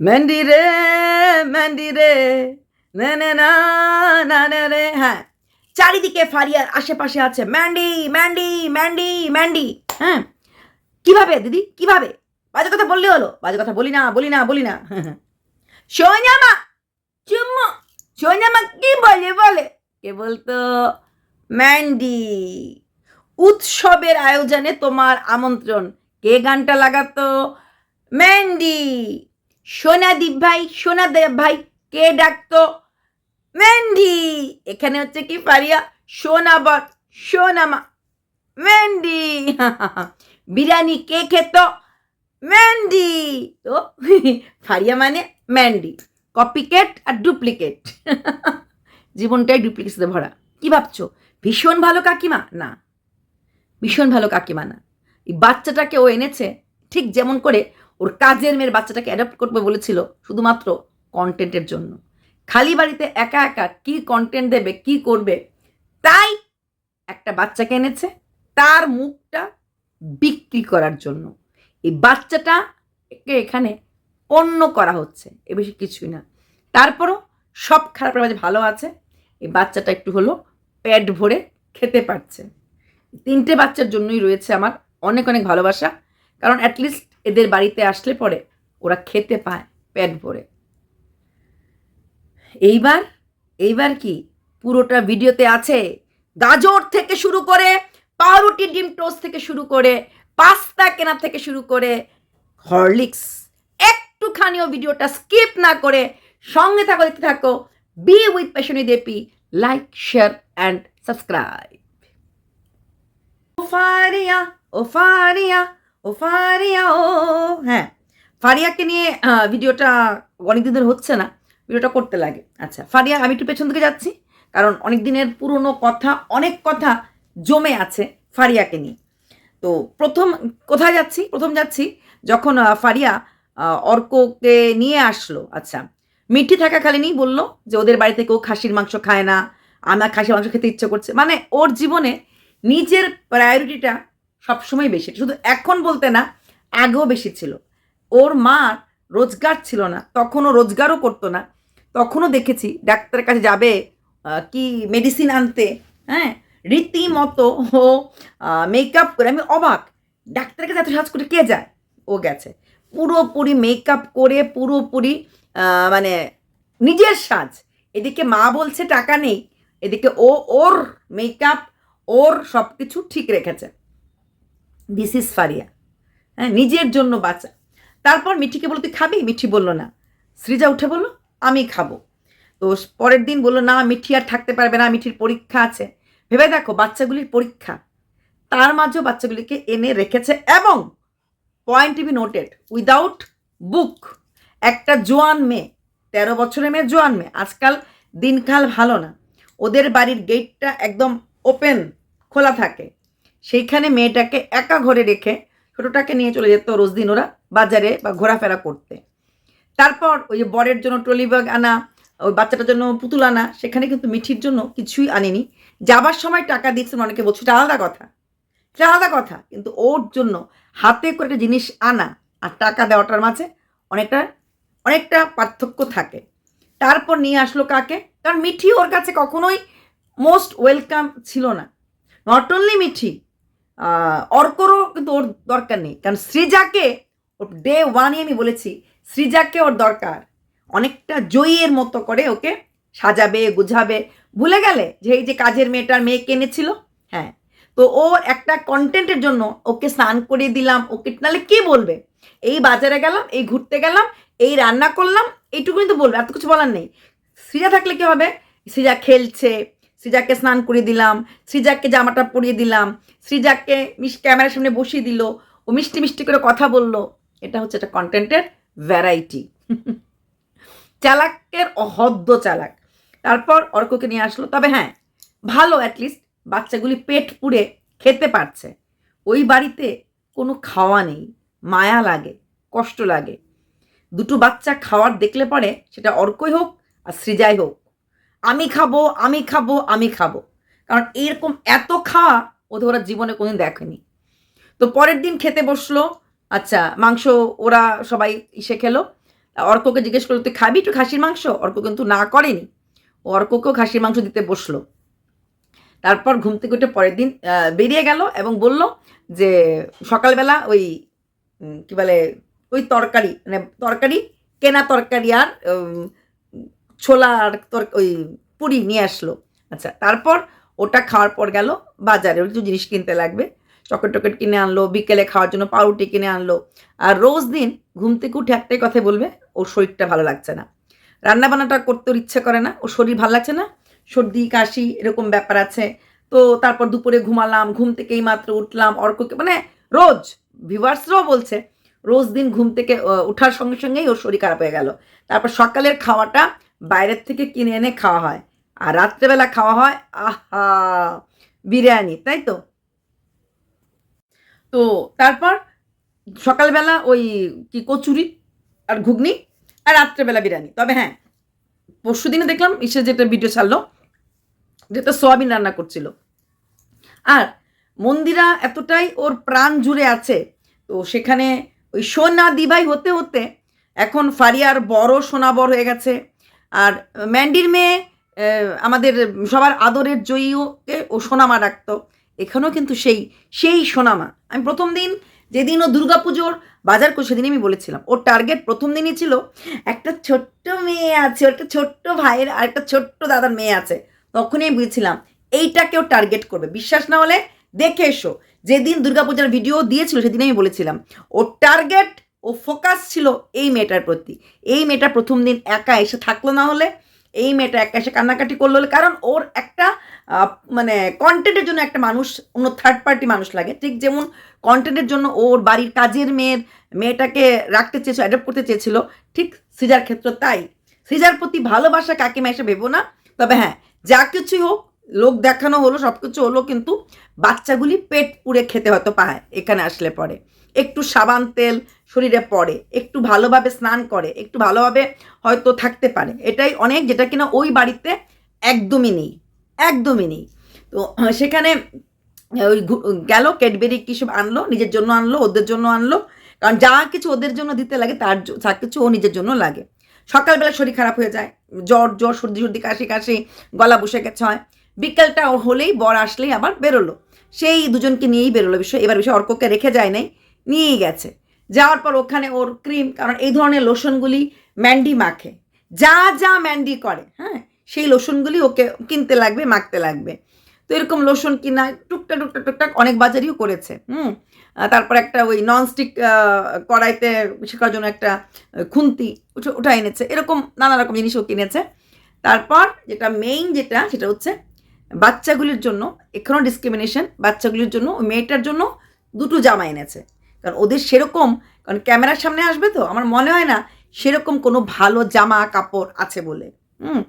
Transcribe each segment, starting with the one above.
Mandy রে Mandy রে না না না রে হ্যাঁ। চারিদিকে ফারিয়ার আশেপাশে আছে ম্যান্ডি ম্যান্ডি ম্যান্ডি ম্যান্ডি হ্যাঁ। কীভাবে দিদি? কীভাবে? বাজে কথা বললে হলো। বাজে কথা বলি না বলি না বলি না। সোনামা, চুম্মু, সোনামা কি বলে বলে? কে বলতো ম্যান্ডি উৎসবের আয়োজনে তোমার আমন্ত্রণ। কে গানটা লাগাতো? ম্যান্ডি সোনাদীপ ভাই সোনাদেব ভাই, কে ডাকতো? ম্যান্ডি এখানে হচ্ছে কি পারিয়া সোনাবত সোনামা ম্যান্ডি বিরিয়ানি কে খেত? ম্যান্ডি তো ফারিয়া মানে ম্যান্ডি কপিকেট আর ডুপ্লিকেট। জীবনটাই ডুপ্লিকেটসে ভরা। কি ভাবছ? ভীষণ ভালো কাকিমা? না। ভীষণ ভালো কাকিমা না। এই বাচ্চাটাকে ও এনেছে ঠিক যেমন করে ওর কাজের মেয়ের বাচ্চাটাকে অ্যাডাপ্ট করবে বলেছিল শুধুমাত্র কন্টেন্টের জন্য। খালি বাড়িতে একা একা কি কন্টেন্ট দেবে, কি করবে, তাই একটা বাচ্চাকে এনেছে, তার মুখটা বিক্রি করার জন্য। এই বাচ্চাটাকে এখানে পণ্য করা হচ্ছে, এ বেশি কিছুই না। তারপরও সব খারাপের মাঝে ভালো আছে এই বাচ্চাটা একটু হলো পেট ভরে খেতে পারছে। তিনটে বাচ্চার জন্যই রয়েছে আমার অনেক অনেক ভালোবাসা, কারণ অ্যাটলিস্ট এদের বাড়িতে আসলে পরে ওরা খেতে পায়, পেট ভরে। এইবার এইবার কি পুরোটা ভিডিওতে আছে? গাজর থেকে শুরু করে পাউরুটি, ডিম টোস্ট থেকে শুরু করে পাস্তা কেনা থেকে শুরু করে হরলিক্স। একটুখানিও ভিডিওটা স্কিপ না করে সঙ্গে থাকো, দেখতে থাকো। বি উইথ প্যাশনি দেপি লাইক শেয়ার অ্যান্ড সাবস্ক্রাইব ও ফারিয়া ও ফারিয়া ও ফারিয়া, ও। হ্যাঁ ফারিয়াকে নিয়ে ভিডিওটা অনেকদিন ধরে হচ্ছে না, ভিডিওটা করতে লাগে। আচ্ছা ফারিয়া, আমি একটু পেছন দিকে যাচ্ছি, কারণ অনেক দিনের পুরনো কথা, অনেক কথা জমে আছে ফারিয়াকে নিয়ে। তো প্রথম, কোথায় যাচ্ছি? প্রথম যাচ্ছি যখন ফারিয়া অর্ককে নিয়ে আসলো। আচ্ছা মিঠি থাকাকালীনই বলল যে ওদের বাড়িতে কেউ খাসির মাংস খায় না, আমার খাসির মাংস খেতে ইচ্ছে করছে। মানে ওর জীবনে নিজের প্রায়োরিটিটা সবসময় বেশি। শুধু এখন বলতে না, আগেও বেশি ছিল। ওর মার রোজগার ছিল না, তখনও রোজগারও করতো না। তখনও দেখেছি ডাক্তারের কাছে যাবে কি মেডিসিন আনতে হ্যাঁ? রীতিমতো ও মেকআপ করে, আমি অবাক। ডাক্তারের কাছে এত সাজ করে কে যায়? ও গেছে। পুরোপুরি মেকআপ করে, পুরোপুরি মানে নিজের সাজ। এদিকে মা বলছে টাকা নেই, এদিকে ও, ওর মেকআপ ওর সব কিছু ঠিক রেখেছে। দিস ইজ ফারিয়া হ্যাঁ নিজের জন্য বাঁচা। তারপর মিঠিকে বলল, তুই খাবি? মিঠি বলল, না। সৃজা উঠে বলল, আমি খাব। তো পরের দিন বলল, না, মিঠি আর থাকতে পারবে না, মিঠির পরীক্ষা আছে। ভেবে দেখো, বাচ্চাগুলির পরীক্ষা। তার মাঝেও বাচ্চাগুলিকে এনে রেখেছে এবং point be noted without book একটা জোয়ান মেয়ে, তেরো বছরের মেয়ে, জোয়ান মেয়ে। আজকাল দিনকাল ভালো না। ওদের বাড়ির গেটটা একদম ওপেন খোলা থাকে। সেইখানে মেয়েটাকে একা ঘরে রেখে ছোটোটাকে নিয়ে চলে যেত রোজ দিন ওরা বাজারে বা ঘোরাফেরা করতে। তারপর ওই যে বরের জন্য ট্রলি ব্যাগ আনা, ওই বাচ্চাটার জন্য পুতুল আনা, সেখানে কিন্তু মিঠির জন্য কিছুই আনেনি। যাবার সময় টাকা দিচ্ছেন অনেকে বলছে, এটা আলাদা কথা। এটা আলাদা কথা, কিন্তু ওর জন্য হাতে করে একটা জিনিস আনা আর টাকা দেওয়াটার মাঝে অনেকটা অনেকটা পার্থক্য থাকে। তারপর নিয়ে আসলো কাকে? কারণ মিঠি ওর কাছে কখনোই মোস্ট ওয়েলকাম ছিল না। নট অনলি মিঠি অর্করও কিন্তু ওর দরকার নেই। কারণ সৃজাকে ওর ডে ওয়ানই আমি বলেছি, সৃজাকে ওর দরকার। অনেকটা জয়ীর মতো করে ওকে সাজাবে, গুছাবে। ভুলে গেলে যে এই যে কাজের মেয়েটার মেয়েকে এনেছিল হ্যাঁ। তো ওর একটা কন্টেন্টের জন্য ওকে স্নান করিয়ে দিলাম, ওকে নাহলে কি বলবে? এই বাজারে গেলাম, এই ঘুরতে গেলাম, এই রান্না করলাম এইটুকু কিন্তু বলবে আর তো কিছু বলার নেই। সৃজা থাকলে কি হবে? সৃজা খেলছে সৃজাকে স্নান করিয়ে দিলাম সৃজাকে জামাটা পরিয়ে দিলাম সৃজাকে মিস ক্যামেরার সামনে বসিয়ে দিল, ও মিষ্টি মিষ্টি করে কথা বলল। এটা হচ্ছে একটা কন্টেন্টের ভ্যারাইটি চালাকের অহদ্য চালাক। তারপর অর্ককে নিয়ে আসলো। তবে হ্যাঁ ভালো অ্যাটলিস্ট বাচ্চাগুলি পেট পুড়ে খেতে পারছে। ওই বাড়িতে কোনো খাওয়া নেই, মায়া লাগে, কষ্ট লাগে। দুটো বাচ্চা খাওয়ার দেখলে পরে সেটা অর্কই হোক আর সৃজাই হোক। আমি খাব আমি খাব আমি খাব। কারণ এরকম এত খাওয়া ওদের ওরা জীবনে কোনোদিন দেখেনি। তো পরের দিন খেতে বসল আচ্ছা মাংস ওরা সবাই ইসে খেলো। অর্ককে জিজ্ঞেস করল, তুই খাবি একটু খাসির মাংস? অর্ক কিন্তু না করেনি। অর্ককেও খাসির মাংস দিতে বসল। তারপর ঘুম থেকে উঠে পরের দিন বেরিয়ে গেল এবং বলল যে, সকালবেলা ওই কি বলে, ওই তরকারি মানে তরকারি, কেনা তরকারি আর ছোলা আর তোর ওই পুরি নিয়ে আসলো। আচ্ছা। তারপর ওটা খাওয়ার পর গেল বাজারে ওর কিছু জিনিস কিনতে লাগবে। চকলেট টকেট কিনে আনলো বিকেলে খাওয়ার জন্য পাউরুটি কিনে আনলো। আর রোজ দিন ঘুম থেকে উঠে একটাই কথা বলবে ওর শরীরটা ভালো লাগছে না। রান্না বান্নাটা করতে ওর ইচ্ছে করে না ওর শরীর ভালো লাগছে না সর্দি কাশি এরকম ব্যাপার আছে। তো তারপর দুপুরে ঘুমালাম ঘুম থেকে এই মাত্র উঠলাম অর্ককে মানে রোজ ভিভার্সরাও বলছে রোজ দিন ঘুম থেকে ওঠার সঙ্গে সঙ্গেই ওর শরীর খারাপ হয়ে গেল। তারপর সকালের খাওয়াটা বাইরের থেকে কিনে এনে খাওয়া হয়। আর রাত্রেবেলা খাওয়া হয়, আহা, বিরিয়ানি, তাই তো? তো তারপর সকালবেলা ওই কি কচুরি আর ঘুগনি আর রাত্রেবেলা বিরিয়ানি। তবে হ্যাঁ পরশু দিনে দেখলাম ইসে যেটা ভিডিও ছাড়লো, যেটা সোয়াবিন রান্না করছিল। আর মন্দিরা এতটাই ওর প্রাণ জুড়ে আছে, তো সেখানে ওই সোনা দিবাই হতে হতে এখন ফারিয়ার বড় সোনা বড় হয়ে গেছে। আর ম্যান্ডির মেয়ে আমাদের সবার আদরের জয়ীকে ও সোনামা ডাকতো। এখানেও কিন্তু সেই সেই সোনামা। আমি প্রথম দিন যেদিন ও দুর্গাপুজোর বাজার করে সেদিন আমি বলেছিলাম, ওর টার্গেট প্রথম দিনই ছিল, একটা ছোট্ট মেয়ে আছে, একটা ছোট্ট ভাইয়ের আর একটা ছোট্ট দাদার মেয়ে আছে। তখনই আমি বুঝেছিলাম এইটাকেও টার্গেট করবে। বিশ্বাস না হলে দেখে এসো, যেদিন দুর্গাপূজার ভিডিও দিয়েছিল সেদিন আমি বলেছিলাম, ওর টার্গেট ও ফোকাস ছিল এই মেয়েটার প্রতি। এই মেয়েটা প্রথম দিন একা এসে থাকল না হলে, এই মেয়েটা একা এসে কান্নাকাটি করল হলে, কারণ ওর একটা মানে কন্টেন্টের জন্য একটা মানুষ, অন্য থার্ড পার্টি মানুষ লাগে। ঠিক যেমন কন্টেন্টের জন্য ওর বাড়ির কাজের মেয়ের, মেয়েটাকে রাখতে চেয়েছিল অ্যাডপ্ট করতে চেয়েছিল, ঠিক সিজার ক্ষেত্র তাই। সিজার প্রতি ভালোবাসা কাকিমা এসে ভেবো না, তবে হ্যাঁ যা কিছুই হোক লোক দেখানো হলো সব কিছু হলো, কিন্তু বাচ্চাগুলি পেট পুড়ে খেতে হয়তো পায় এখানে আসলে পরে। একটু সাবান তেল শরীরে পড়ে, একটু ভালোভাবে স্নান করে, একটু ভালোভাবে হয়তো থাকতে পারে। এটাই অনেক যেটা কিনা ওই বাড়িতে একদমই নেই একদমই নেই। তো সেখানে ওই গেল, ক্যাডবেরি কি সব আনলো, নিজের জন্য আনলো, ওদের জন্য আনলো। কারণ যা কিছু ওদের জন্য দিতে লাগে, তার যা কিছু ও নিজের জন্য লাগে। সকালবেলা শরীর খারাপ হয়ে যায়, জ্বর জ্বর, সর্দি সর্দি, কাশি কাশি, গলা বসে গেছে হয়। বিকেলটা হলেই বর আসলেই আবার বেরোলো। সেই দুজনকে নিয়েই বেরোলো বিষয়। এবার বিষয় অর্ককে রেখে যায় নাই, নিয়েই গেছে। যাওয়ার পর ওখানে ওর ক্রিম, কারণ এই ধরনের লোশনগুলি ম্যান্ডি মাখে। যা যা ম্যান্ডি করে হ্যাঁ সেই লোশনগুলি ওকে কিনতে লাগবে, মাখতে লাগবে। তো এরকম লোশন কিনা টুকটা টুকটা টুকটাক অনেক বাজারিও করেছে, হুম। তারপর একটা ওই ননস্টিক কড়াইতে করার জন্য একটা খুন্তি ওটা এনেছে। এরকম নানা রকম জিনিসও কিনেছে। তারপর যেটা মেইন যেটা, সেটা হচ্ছে বাচ্চাগুলির জন্য এখনও ডিসক্রিমিনেশন বাচ্চাগুলির জন্য, ওই মেয়েটার জন্য দুটো জামা এনেছে। কারণ ওদের সেরকম, কারণ ক্যামেরার সামনে আসবে তো, আমার মনে হয় না সেরকম কোনো ভালো জামা কাপড় আছে বলে। হুম,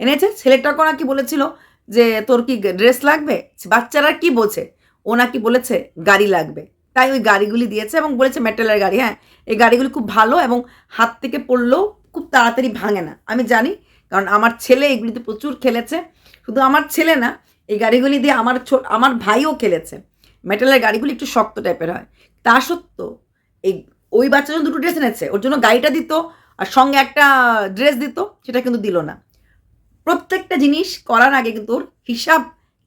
এনেছে ছেলেটাকে নাকি বলেছিল যে, তোর কি ড্রেস লাগবে? বাচ্চারা কি বোঝে ও নাকি বলেছে, গাড়ি লাগবে। তাই ওই গাড়িগুলি দিয়েছে এবং বলেছে মেটালের গাড়ি। হ্যাঁ এই গাড়িগুলি খুব ভালো এবং হাত থেকে পড়লেও খুব তাড়াতাড়ি ভাঙে না। আমি জানি, কারণ আমার ছেলে এগুলিতে প্রচুর খেলেছে। শুধু আমার ছেলে না, এই গাড়িগুলি দিয়ে আমার আমার ভাইও খেলেছে। মেটালের গাড়িগুলি একটু শক্ত টাইপের হয়। তা সত্ত্বেও এই ওই বাচ্চার জন্য দুটো ড্রেস এনেছে, ওর জন্য গাড়িটা দিত আর সঙ্গে একটা ড্রেস দিত, সেটা কিন্তু দিল না। প্রত্যেকটা জিনিস করার আগে কিন্তু ওর হিসাব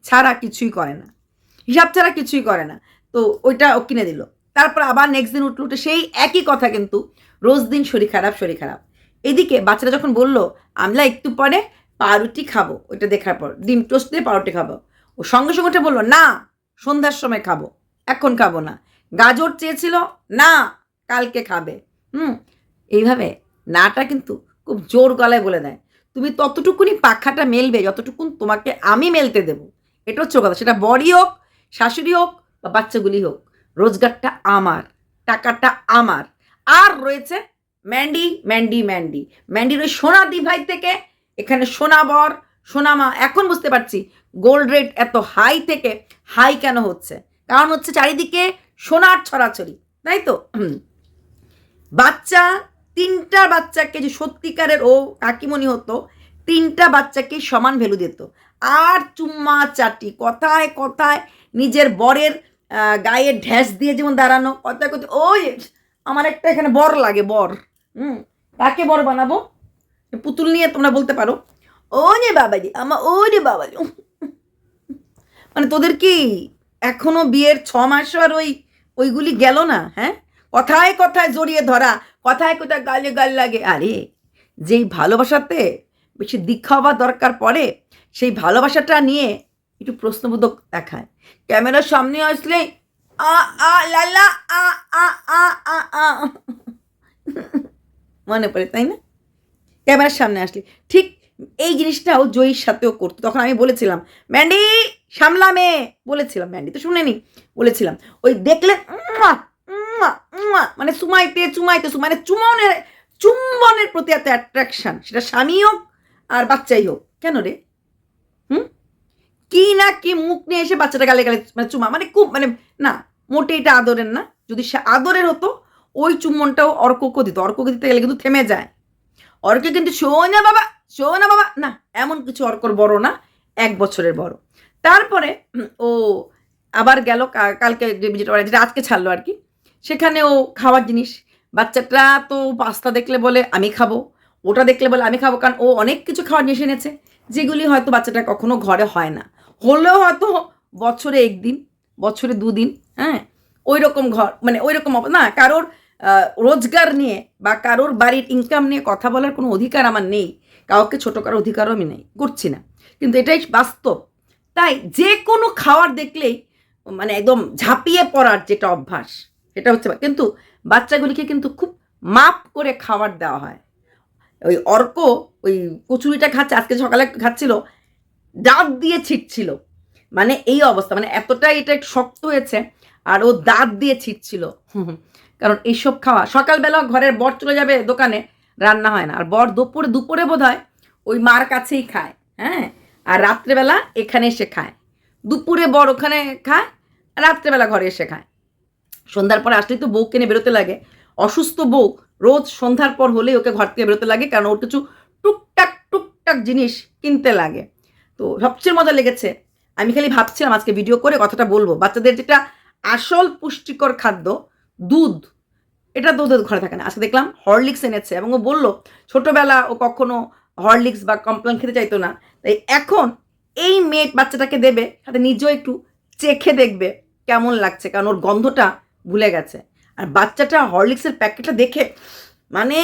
ছাড়া কিছুই করে না। হিসাব ছাড়া কিছুই করে না। তো ওইটা ও কিনে দিল। তারপর আবার নেক্সট দিন উঠল, উঠে সেই একই কথা কিন্তু রোজ দিন শরীর খারাপ শরীর খারাপ। এদিকে বাচ্চারা যখন বলল আমরা একটু পরে পাউরুটি খাব, ওইটা দেখার পর। ডিম টোস্ট দিয়ে পাউরুটি খাব। ও সঙ্গে সঙ্গে ওটা বলল, না, সন্ধ্যার সময় খাব। এখন খাব না। গাজর চেয়েছিল, না, কালকে খাবে। হুম, এইভাবে নাটা কিন্তু খুব জোর গলায় বলে দেয়। তুমি ততটুকুনি পাখাটা মেলবে, যতটুকুন তোমাকে আমি মেলতে দেবো। এটা হচ্ছে কথা। সেটা বড়ি হোক, শাশুড়ি হোক বা বাচ্চাগুলি হোক, রোজগারটা আমার, টাকাটা আমার। আর রয়েছে ম্যান্ডি ম্যান্ডি ম্যান্ডি। ম্যান্ডির ওই সোনা দিভাই থেকে এখানে সোনা বর সোনা মা এখন বুঝতে পারছি গোল্ড রেট এত হাই থেকে হাই কেন হচ্ছে? কারণ হচ্ছে চারিদিকে সোনার ছড়াছড়ি, তাই তো। বাচ্চা, তিনটা বাচ্চাকে যে সত্যিকারের ও কাকিমণি হতো, তিনটা বাচ্চাকে সমান ভ্যালু দিত। আর চুম্মা চাটি, কথায় কথায় নিজের বরের গায়ে ঢ্যাস দিয়ে যেমন দাঁড়ানো, কথায় কথা ওই, আমার একটা এখানে বর লাগে, বর। হুম, কাকে বর বানাবো? পুতুল নিয়ে তোমরা বলতে পারো ও রে বাবাজি আমার ও রে বাবাজি মানে তোদের কি এখনও বিয়ের ছ মাসও আর ওই, ওইগুলি গেল না হ্যাঁ? কথায় কথায় জড়িয়ে ধরা, কথায় কোথায় গালে গাল লাগে। আরে, যেই ভালোবাসাতে বেশি দীক্ষা হওয়া দরকার পড়ে, সেই ভালোবাসাটা নিয়ে একটু প্রশ্নবোধক দেখায়। ক্যামেরার সামনে আসলে, আ আ আ আ আ আ আ। মনে পড়ে, তাই না? ক্যামেরার সামনে আসলি। ঠিক এই জিনিসটাও জয়ীর সাথেও করতো। তখন আমি বলেছিলাম, ম্যান্ডি, সামলা মেয়ে বলেছিলাম, ম্যান্ডি, তো শুনেনি বলেছিলাম, ওই দেখলে মানে চুমাইতে চুমাইতে মানে চুমনের, চুম্বনের প্রতি এত অ্যাট্রাকশন সেটা স্বামী হোক আর বাচ্চাই হোক। কেন রে? হুম? কি না কি মুখ নিয়ে এসে বাচ্চাটা গালে গালে মানে চুমা মানে খুব মানে না মোটে এটা আদরের না। যদি সে আদরের হতো, ওই চুম্বনটাও অর্ককে দিত। অর্ককে দিতে গেলে কিন্তু থেমে যায়। অর্কে কিন্তু শো না বাবা শো না বাবা। না, এমন কিছু অর্কর বড় না, এক বছরের বড়। তারপরে ও আবার গেল কালকে যেটা যেটা আজকে ছাড়লো আর কি। সেখানে ও খাওয়ার জিনিস, বাচ্চাটা তো পাস্তা দেখলে বলে, আমি খাব। ওটা দেখলে বলে, আমি খাব। কারণ ও অনেক কিছু খাওয়ার জিনিস এনেছে, যেগুলি হয়তো বাচ্চাটা কখনো ঘরে হয় না। হলেও হয়তো বছরে একদিন, বছরে দুদিন হ্যাঁ ওই রকম ঘর মানে ওই রকম না, কারোর রোজগার নিয়ে বা কারোর বাড়ির ইনকাম নিয়ে কথা বলার কোনো অধিকার আমার নেই। কাউকে ছোটো করার অধিকারও আমি নেই, করছি না। কিন্তু এটাই বাস্তব। তাই যে কোনো খাওয়ার দেখলেই মানে একদম ঝাঁপিয়ে পড়ার যেটা অভ্যাস, সেটা হচ্ছে কিন্তু বাচ্চাগুলিকে কিন্তু খুব মাপ করে খাবার দেওয়া হয়। ওই অর্ক, ওই কচুরিটা খাচ্ছে, আজকে সকালে খাচ্ছিল, দাঁত দিয়ে ছিটছিল। মানে এই অবস্থা মানে এতটাই এটা শক্ত হয়েছে, আর ও দাঁত দিয়ে ছিটছিল। কারণ এইসব খাওয়া, সকালবেলা ঘরের বর চলে যাবে দোকানে, রান্না হয় না। আর বর দুপুরে দুপুরে বোধ হয় ওই মার কাছেই খায় হ্যাঁ? আর রাত্রেবেলা এখানে এসে খায়। দুপুরে বর ওখানে খায় আর রাত্রেবেলা ঘরে এসে খায়। সন্ধ্যার পর আসলেই তো বউ কেনে বেরোতে লাগে। অসুস্থ বউ রোজ সন্ধ্যার পর হলেই ওকে ঘর থেকে বেরোতে লাগে, কারণ ওর কিছু টুকটাক টুকটাক জিনিস কিনতে লাগে। তো সবচেয়ে মজা লেগেছে। আমি খালি ভাবছিলাম আজকে ভিডিও করে কথাটা বলব। বাচ্চাদের যেটা আসল পুষ্টিকর খাদ্য দুধ। এটা ওদের ঘরে থাকে না। আজকে দেখলাম হরলিক্স এনেছে এবং ও বলল, ছোটোবেলা ও কখনো হরলিক্স বা কমপ্লেন খেতে চাইতো না। তাই এখন এই মেয়ে বাচ্চাটাকে দেবে সাথে নিজেও একটু চেখে দেখবে কেমন লাগছে, কারণ ওর গন্ধটা ভুলে গেছে। আর বাচ্চাটা হরলিক্সের প্যাকেটটা দেখে মানে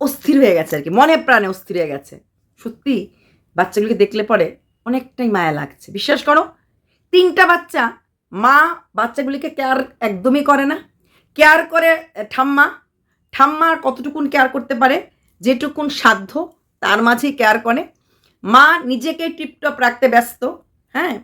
অস্থির হয়ে গেছে আর কি, মনে প্রাণে অস্থির হয়ে গেছে। সত্যি, বাচ্চাগুলিকে দেখলে পরে অনেকটাই মায়া লাগছে। বিশ্বাস করো, তিনটা বাচ্চা মা বাচ্চাগুলিকে কেয়ার একদমই করে না। কেয়ার করে ঠাম্মা। ঠাম্মা কতটুকুন কেয়ার করতে পারে? যেটুকুন সাধ্য, তার মাঝেই কেয়ার করে। মা নিজেকে টিপটপ রাখতে ব্যস্ত হ্যাঁ?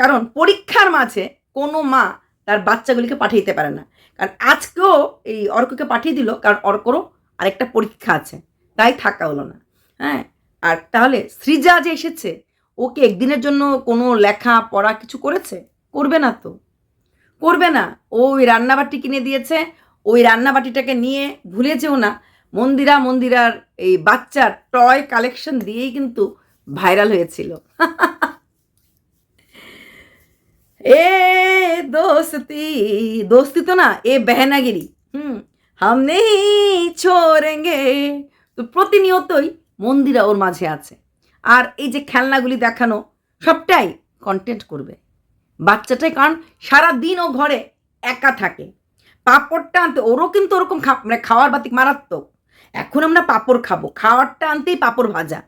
কারণ পরীক্ষার মাঝে কোনো মা তার বাচ্চাগুলিকে পাঠিয়ে পারে না। কারণ আজকেও এই অর্ককে পাঠিয়ে দিল, কারণ অর্করও আরেকটা পরীক্ষা আছে। তাই থাকা হলো না হ্যাঁ? আর তাহলে সৃজা যে এসেছে, ওকে একদিনের জন্য কোনো লেখা, পড়া কিছু করেছে? করবে না তো। করবে না। ও ওই রান্নাবাটি কিনে দিয়েছে। ওই রান্নাবাটিটাকে নিয়ে ভুলে যেও না। মন্দিরা মন্দিরার এই বাচ্চার টয় কালেকশন দিয়েই কিন্তু ভাইরাল হয়েছিল। এ দোস্তি দোস্তি তো না, এ বেহেনাগিরি। হুম, হাম নেই ছোড়েঙ্গে। তো প্রতিনিয়তই মন্দিরা ওর মাঝে আছে। আর এই যে খেলনাগুলি দেখানো, সবটাই কন্টেন্ট করবে। বাচ্চাটাই, কারণ সারা দিন ও ঘরে একা থাকে। পাঁপড়টা আনতে, ওরও কিন্তু ওরকম মানে খাওয়ার বাতিক মারাত্মক। এখন আমরা পাঁপড় খাব। খাওয়ারটা আনতেই পাঁপড় ভাজা।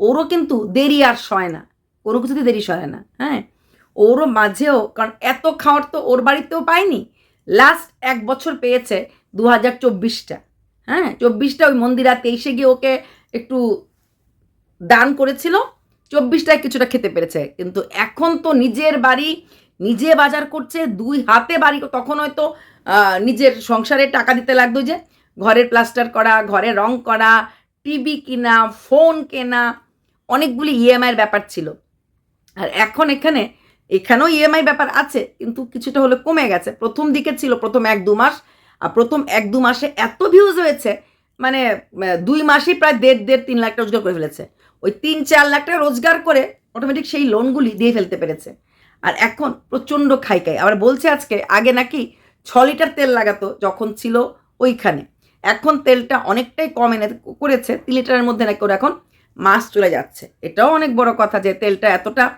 ওরও কিন্তু দেরি আর সয় না। ওরও কিছুতে দেরি সয় না হ্যাঁ? ওরও মাঝেও, কারণ এত খাওয়ার তো ওর বাড়িতেও পায়নি। লাস্ট এক বছর পেয়েছে দু হাজার চব্বিশটা হ্যাঁ? চব্বিশটা ওই মন্দিরা তেইশে গিয়ে ওকে একটু দান করেছিল। চব্বিশটায় কিছুটা খেতে পেরেছে। কিন্তু এখন তো নিজের বাড়ি নিজে বাজার করছে, দুই হাতে বাড়ি, তখন হয়তো নিজের সংসারে টাকা দিতে লাগতো যে, ঘরের প্লাস্টার করা, ঘরে রং করা, টিভি কিনা, ফোন কেনা, অনেকগুলি ইএমআইয়ের ব্যাপার ছিল। আর এখন এখানে, এখানেও ইএমআই ব্যাপার আছে, কিন্তু কিছুটা হলে কমে গেছে। প্রথম দিকে ছিল, প্রথম এক দু মাস, আর প্রথম এক দু মাসে এত ভিউজ হয়েছে মানে দুই মাসেই প্রায় দেড় দেড়, তিন লাখ টাকা রোজগার করে ফেলেছে। ওই তিন চার লাখ টাকা রোজগার করে অটোমেটিক সেই লোনগুলি দিয়ে ফেলতে পেরেছে। আর এখন প্রচণ্ড খাই খাই আবার বলছে আজকে, আগে নাকি ছ লিটার তেল লাগাতো, যখন ছিল ওইখানে। এখন তেলটা অনেকটাই কম এনে করেছে, তিন লিটারের মধ্যে নাকি ওর এখন মাস চলে যাচ্ছে। এটাও অনেক বড় কথা যে তেলটা এতটা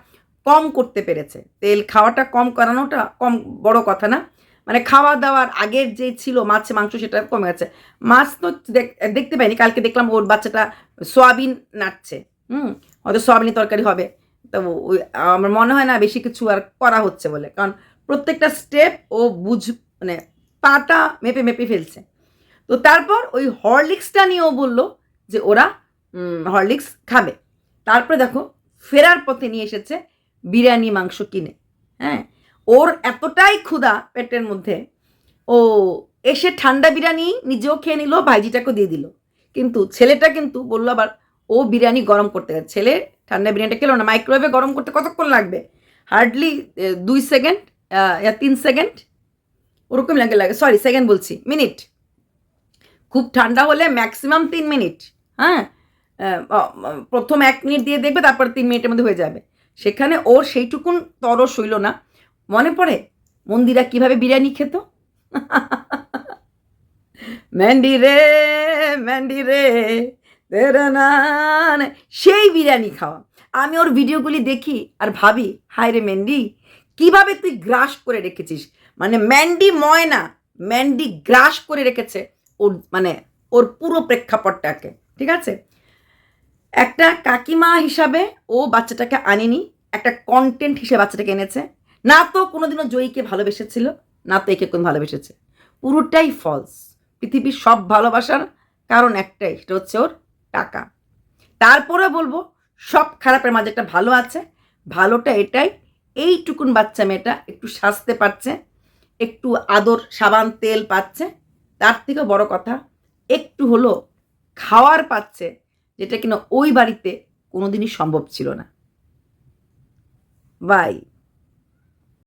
কম করতে পেরেছে। তেল খাওয়াটা কম করানোটা কম বড় কথা না। মানে খাওয়া দাওয়ার আগের যে ছিল মাছ, মাংস, সেটা কমে গেছে। মাছ তো দেখ- দেখতে পাইনি, কালকে দেখলাম ওর বাচ্চাটা সোয়াবিন নাড়ছে। হুম, হয়তো সোয়াবিনের তরকারি হবে। তো ওই, আমার মনে হয় না বেশি কিছু আর করা হচ্ছে বলে। কারণ প্রত্যেকটা স্টেপ ও বুঝ মানে পাটা মেপে মেপে ফেলছে। তো তারপর ওই হরলিক্সটা নিয়েও বলল যে ওরা হরলিক্স খাবে। তারপরে দেখো, ফেরার পথে নিয়ে এসেছে বিরিয়ানি মাংস কিনে। হ্যাঁ ওর এতটাই ক্ষুধা পেটের মধ্যে। ও এসে ঠান্ডা বিরিয়ানি নিজেও খেয়ে নিল, ভাইজিটাকেও দিয়ে দিল। কিন্তু ছেলেটা কিন্তু বলল আবার ও বিরিয়ানি গরম করতে ছেলে ঠান্ডা বিরিয়ানিটা খেলো না মাইক্রোওয়েভে গরম করতে কতক্ষণ লাগবে? হার্ডলি দুই সেকেন্ড তিন সেকেন্ড ওরকম লাগে লাগে সরি সেকেন্ড বলছি। মিনিট খুব ঠান্ডা হলে ম্যাক্সিমাম তিন মিনিট হ্যাঁ? প্রথম এক মিনিট দিয়ে দেখবে, তারপর তিন মিনিটের মধ্যে হয়ে যাবে। সেখানে ওর সেইটুকুন তরস হইল না। মনে পড়ে? মন্দিরা কীভাবে বিরিয়ানি খেত? ম্যান্ডি রে ম্যান্ডি রে। সেই বিরিয়ানি খাওয়া। আমি ওর ভিডিওগুলি দেখি আর ভাবি, হায় রে ম্যান্ডি কীভাবে তুই গ্রাস করে রেখেছিস? মানে ম্যান্ডি ময়না ম্যান্ডি গ্রাস করে রেখেছে ওর মানে ওর পুরো প্রেক্ষাপটটাকে, ঠিক আছে? একটা কাকিমা হিসাবে ও বাচ্চাটাকে আনেনি, একটা কন্টেন্ট হিসেবে বাচ্চাটাকে এনেছে। না তো কোনোদিনও জয়ীকে ভালোবেসেছিল, না তো একে কোন ভালোবেসেছে। পুরোটাই ফলস পৃথিবীর সব ভালোবাসার কারণ একটাই, সেটা হচ্ছে ওর টাকা। তারপরে বলব, সব খারাপের মাঝে একটা ভালো আছে। ভালোটা এটাই, এইটুকুন বাচ্চা মেয়েটা একটু সাজতে পারছে, একটু আদর, সাবান, তেল পাচ্ছে। তার থেকেও বড় কথা, একটু হলো খাওয়ার পাচ্ছে, যেটা কিনা ওই বাড়িতে কোনোদিনই সম্ভব ছিল না। বাই।